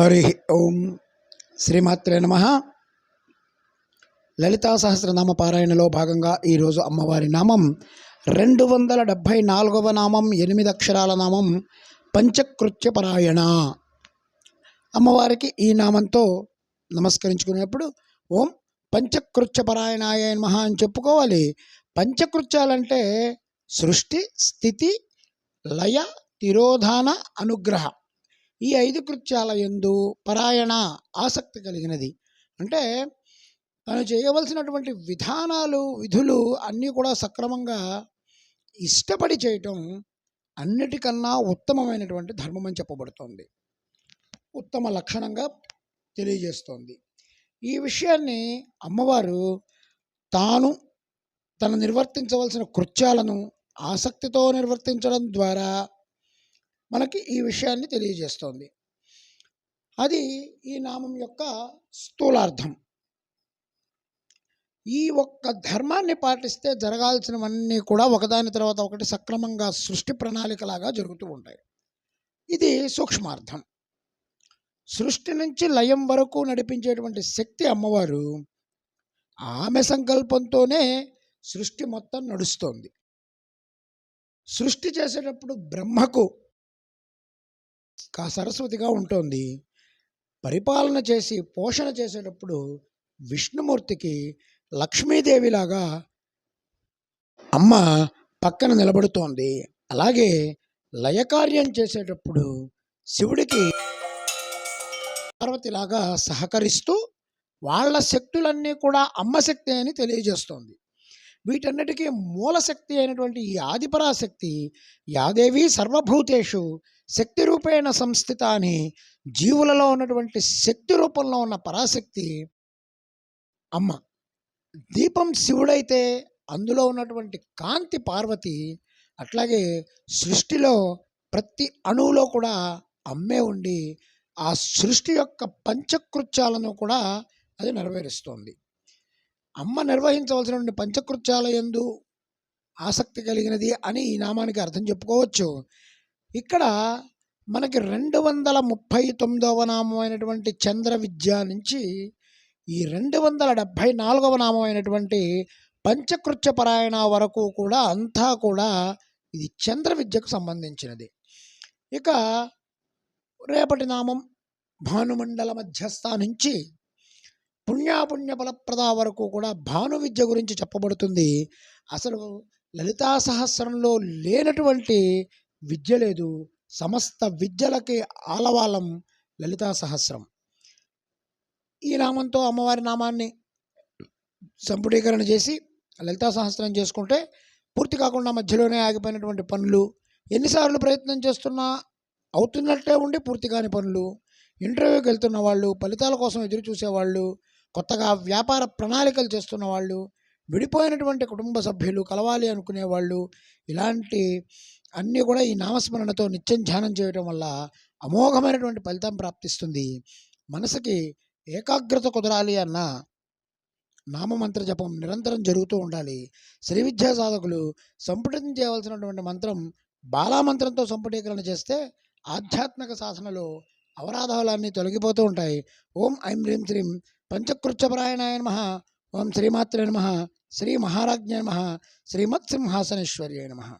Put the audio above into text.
హరి ఓం శ్రీమాత్రే నమ. లలితా సహస్రనామ పారాయణలో భాగంగా ఈరోజు అమ్మవారి నామం రెండు వందల డెబ్భై నాలుగవ నామం ఎనిమిది అక్షరాల నామం పంచకృత్యపరాయణ అమ్మవారికి ఈ నామంతో నమస్కరించుకునేప్పుడు ఓం పంచకృత్యపరాయణాయ నమః అని చెప్పుకోవాలి. పంచకృత్యాలంటే సృష్టి స్థితి లయ తిరోధాన అనుగ్రహ. ఈ ఐదు కృత్యాల ఎందు పరాయణ ఆసక్తి కలిగినది. అంటే తను చేయవలసినటువంటి విధానాలు విధులు అన్నీ కూడా సక్రమంగా ఇష్టపడి చేయటం అన్నిటికన్నా ఉత్తమమైనటువంటి ధర్మం అని చెప్పబడుతోంది. ఉత్తమ లక్షణంగా తెలియజేస్తోంది. ఈ విషయాన్ని అమ్మవారు తాను తను నిర్వర్తించవలసిన కృత్యాలను ఆసక్తితో నిర్వర్తించడం ద్వారా మనకి ఈ విషయాన్ని తెలియజేస్తోంది. అది ఈ నామం యొక్క స్థూలార్థం. ఈ ఒక్క ధర్మాన్ని పాటిస్తే జరగాల్సినవన్నీ కూడా ఒకదాని తర్వాత ఒకటి సక్రమంగా సృష్టి ప్రణాళికలాగా జరుగుతూ ఉంటాయి. ఇది సూక్ష్మార్థం. సృష్టి నుంచి లయం వరకు నడిపించేటువంటి శక్తి అమ్మవారు ఆమె సంకల్పంతోనే సృష్టి మొత్తం నడుస్తోంది. సృష్టి చేసేటప్పుడు బ్రహ్మకు కా సరస్వతిగా ఉంటుంది. పరిపాలన చేసి పోషణ చేసేటప్పుడు విష్ణుమూర్తికి లక్ష్మీదేవిలాగా అమ్మ పక్కన నిలబడుతోంది. అలాగే లయకార్యం చేసేటప్పుడు శివుడికి పార్వతిలాగా సహకరిస్తూ వాళ్ళ శక్తులన్నీ కూడా అమ్మ శక్తి అని తెలియజేస్తోంది. వీటన్నిటికీ మూలశక్తి అయినటువంటి ఈ ఆదిపరాశక్తి యాదేవి సర్వభూతేషు శక్తి రూపేణ సంస్థిత అని జీవులలో ఉన్నటువంటి శక్తి రూపంలో ఉన్న పరాశక్తి అమ్మ. దీపం శివుడైతే అందులో ఉన్నటువంటి కాంతి పార్వతి అట్లాగే సృష్టిలో ప్రతి అణువులో కూడా అమ్మే ఉండి ఆ సృష్టి యొక్క పంచకృత్యాలను కూడా అది నెరవేరుస్తోంది. అమ్మ నిర్వహించవలసినటువంటి పంచకృత్యాలయందు ఆసక్తి కలిగినది అని ఈ నామానికి అర్థం చెప్పుకోవచ్చు. ఇక్కడ మనకి రెండు వందల ముప్పై తొమ్మిదవ నామం అయినటువంటి చంద్ర విద్య నుంచి ఈ రెండు వందల డెబ్భై నాలుగవ నామం అయినటువంటి పంచకృత్య పరాయణ వరకు కూడా అంతా కూడా ఇది చంద్ర విద్యకు సంబంధించినది. ఇక రేపటి నామం భానుమండల మధ్యస్థ నుంచి పుణ్యాపుణ్య ఫలప్రద వరకు కూడా భాను విద్య గురించి చెప్పబడుతుంది. అసలు లలితా సహస్రంలో లేనటువంటి విద్య లేదు. సమస్త విద్యలకి ఆలవాలం లలితా సహస్రం. ఈ నామంతో అమ్మవారి నామాన్ని సంపుటీకరణ చేసి లలితా సహస్రం చేసుకుంటే పూర్తి కాకుండా మధ్యలోనే ఆగిపోయినటువంటి పనులు ఎన్నిసార్లు ప్రయత్నం చేస్తున్నా అవుతున్నట్టే ఉండి పూర్తి కాని పనులు ఇంటర్వ్యూకి వెళ్తున్న వాళ్ళు ఫలితాల కోసం ఎదురు చూసేవాళ్ళు కొత్తగా వ్యాపార ప్రణాళికలు చేస్తున్న వాళ్ళు విడిపోయినటువంటి కుటుంబ సభ్యులు కలవాలి అనుకునే వాళ్ళు ఇలాంటి అన్నీ కూడా ఈ నామస్మరణతో నిత్యం ధ్యానం చేయటం వల్ల అమోఘమైనటువంటి ఫలితం ప్రాప్తిస్తుంది. మనసుకి ఏకాగ్రత కుదరాలి అన్న నామమంత్ర జపం నిరంతరం జరుగుతూ ఉండాలి. శ్రీ విద్యా సాధకులు సంపుటం చేయవలసినటువంటి మంత్రం బాలామంత్రంతో సంపుటీకరణ చేస్తే ఆధ్యాత్మిక సాధనలో అవరాధాలన్నీ తొలగిపోతూ ఉంటాయి. ఓం ఐం హ్రీం శ్రీం పంచకృత్యపరాయణాయ నమ. ఓం శ్రీమాత్రే నమ. శ్రీ మహారాజ్ఞ నమ. శ్రీమత్సింహాసనేశ్వర్య నమ.